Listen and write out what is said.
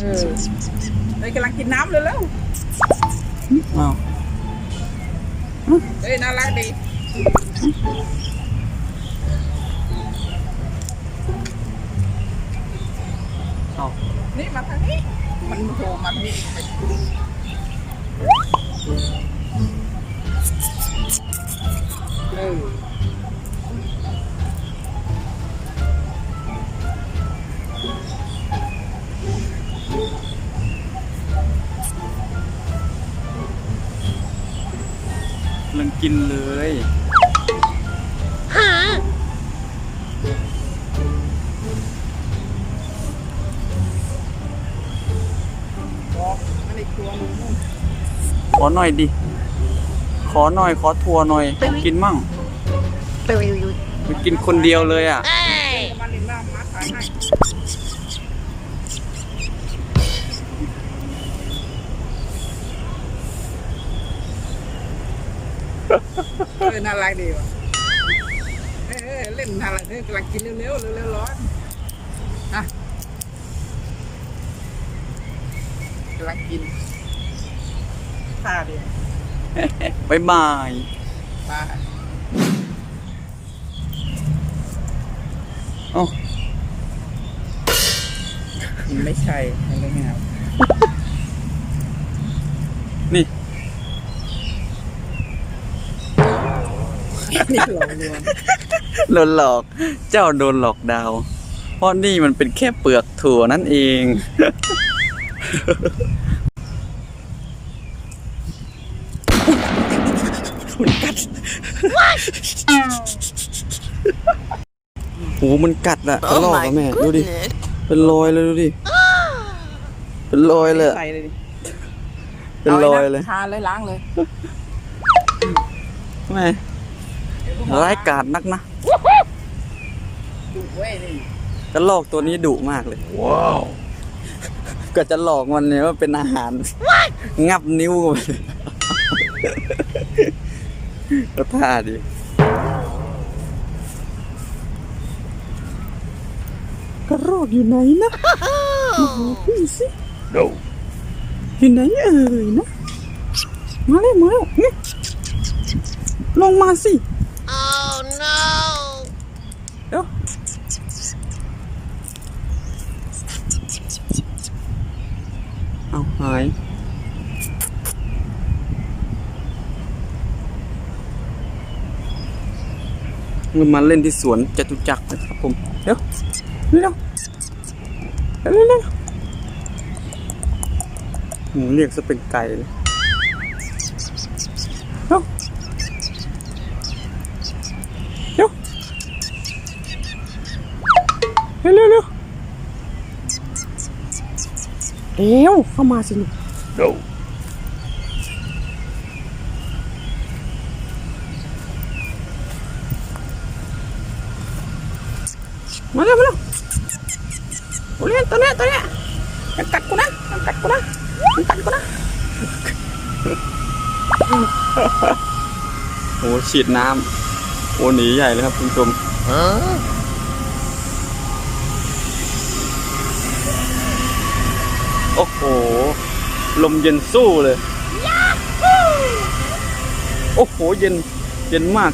เออเลยกำลังกินน้ำเลยแล้วอ้าวเฮ้ยน่ารักดีเอานี่มาทางนี้ มันโผล่มาทางนี้เออ กำลังกินเลยบอกมันอีกตัวหนึงนู่นขอหน่อยดิ ขอหน่อยขอทัวร์หน่อยขอกินมั่งไปกินคนเดียวเลยอะ มันอีกหน้ามาขายให้ เออน่ารักดีว่ะเออเออเล่นน่ารักเออกำลังกินเร็วๆเร็วๆร้อนอะกำลังกินท่าเดียวบ๊ายบายปลาเอ้าไม่ใช่ไม่ไม่เอานี่ นี่หลอกลวงโดนหลอก เจ้าโดนหลอกดาว เพราะนี่มันเป็นแค่เปลือกถั่วนั่นเอง มันกัดโหมันกัดอะกระลอกอะแม่ ดูดิ เป็นรอยเลยดูดิ เป็นรอยเลยอะใส่เลยดิเป็นรอยเลย ทาเลยล้างเลย แม่ ร้ายกาจนักนะดูเว้ยนี่กระลอกตัวนี้ดุมากเลย ว้าวก็จะหลอกมันเนี่ยว่าเป็นอาหาร งับนิ้วกันไปเลยก็ท่าดิกระรอกอยู่ไหนนะมาหาพี่สิอยู่ไหนเอ่ยนะ มาเลยมาเลยนี่ลงมาสิ Oh no! เดี๋ยวเอาหายมันมาเล่นที่สวนจตุจักรนะครับผม เดี๋ยวเร็วเร็วเร็วเร็วหมูเรียกซะเป็นไก่เลยเร็วเร็ว เร็วเร็วเร็วเร็วเข้ามาสิลูกมาเร็วมาเร็วโอเล่นตัวเนี้ยตัวเนี้ยมันกัดกูนะมันกัดกูนะมันกัดกูนะโอ้ฉีดน้ำโอ้หนีใหญ่เลยครับคุณผู้ชม โอ้โห ลมเย็นสู้เลย โอ้โห เย็น เย็นมาก